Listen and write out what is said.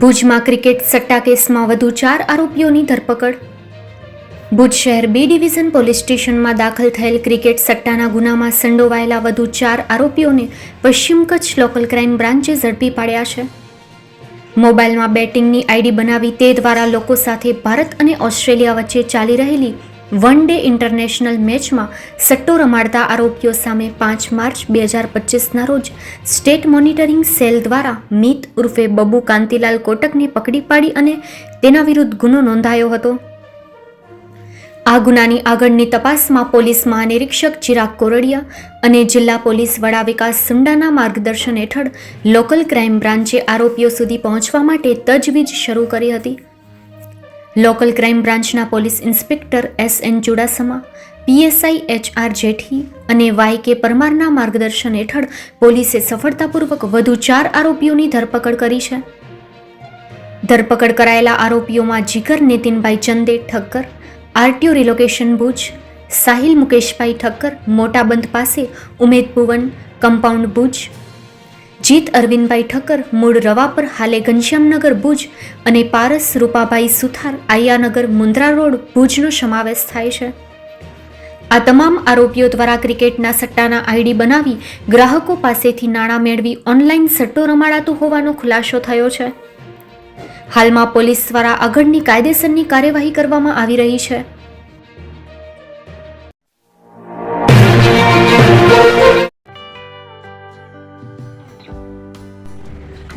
ભુજમાં ક્રિકેટ સટ્ટા કેસમાં વધુ ચાર આરોપીઓની ધરપકડ. ભુજ શહેર બી ડિવિઝન પોલીસ સ્ટેશનમાં દાખલ થયેલ ક્રિકેટ સટ્ટાના ગુનામાં સંડોવાયેલા વધુ ચાર આરોપીઓને પશ્ચિમ કચ્છ લોકલ ક્રાઇમ બ્રાન્ચે ઝડપી પાડ્યા છે. મોબાઈલમાં બેટિંગની આઈડી બનાવી તે દ્વારા લોકો સાથે ભારત અને ઓસ્ટ્રેલિયા વચ્ચે ચાલી રહેલી વન ડે ઇન્ટરનેશનલ મેચમાં સટ્ટો રમાડતા આરોપીઓ સામે પાંચ માર્ચ બે હજાર પચીસના રોજ સ્ટેટ મોનિટરિંગ સેલ દ્વારા મિત ઉર્ફે બબુ કાંતિલાલ કોટકને પકડી પાડી અને તેના વિરુદ્ધ ગુનો નોંધાયો હતો. આ ગુનાની આગળની તપાસમાં પોલીસ મહાનિરીક્ષક ચિરાગ કોરડિયા અને જિલ્લા પોલીસ વડા વિકાસ સુંડાના માર્ગદર્શન હેઠળ લોકલ ક્રાઇમ બ્રાન્ચે આરોપીઓ સુધી પહોંચવા માટે તજવીજ શરૂ કરી હતી. લોકલ ક્રાઇમ બ્રાન્ચના police inspector S N Chudasama, PSI H R Jethi અને વાય કે પરમારના માર્ગદર્શન હેઠળ પોલીસે સફળતાપૂર્વક વધુ ચાર આરોપીઓની ધરપકડ કરી છે. ધરપકડ કરાયેલા આરોપીઓમાં જીગર નીતિનભાઈ ચંદે ઠક્કર, આરટીઓ રિલોકેશન ભુજ, સાહિલ મુકેશભાઈ ઠક્કર, મોટાબંધ પાસે ઉમેદ ભુવન, કમ્પાઉન્ડ ભુજ જીત અરવિંદભાઈ ઠક્કર, મૂળ રવાપર હાલે ઘનશ્યામનગર ભુજ અને પારસ રૂપાભાઈ સુથાર આયાનગર મુન્દ્રા રોડ ભુજનો સમાવેશ થાય છે. આ તમામ આરોપીઓ દ્વારા ક્રિકેટના સટ્ટાના આઈડી બનાવી ગ્રાહકો પાસેથી નાણાં મેળવી ઓનલાઈન સટ્ટો રમાડાતું હોવાનો ખુલાસો થયો છે. હાલમાં પોલીસ દ્વારા આગળની કાયદેસરની કાર્યવાહી કરવામાં આવી રહી છે.